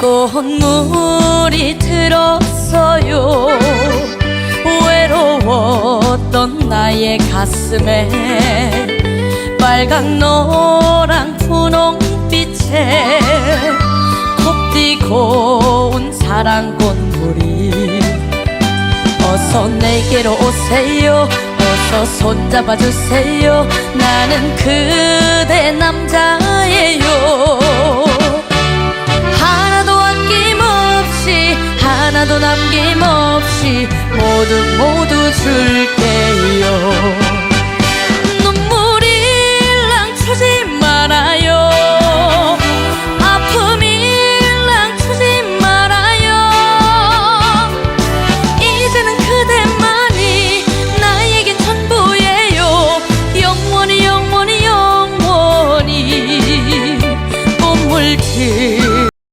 꽃물이 들었어요. 외로웠던 나의 가슴에 빨강 노랑 분홍빛에 곱디고 온 사랑 꽃물이 어서 내게로 오세요. 어서 손잡아 주세요. 나는 그대 남자 하나도 남김없이 모두 모두 줄게요. 눈물이 일랑 주지 말아요. 아픔이 일랑 주지 말아요. 이제는 그대만이 나에겐 전부예요. 영원히 영원히 영원히 꽃물길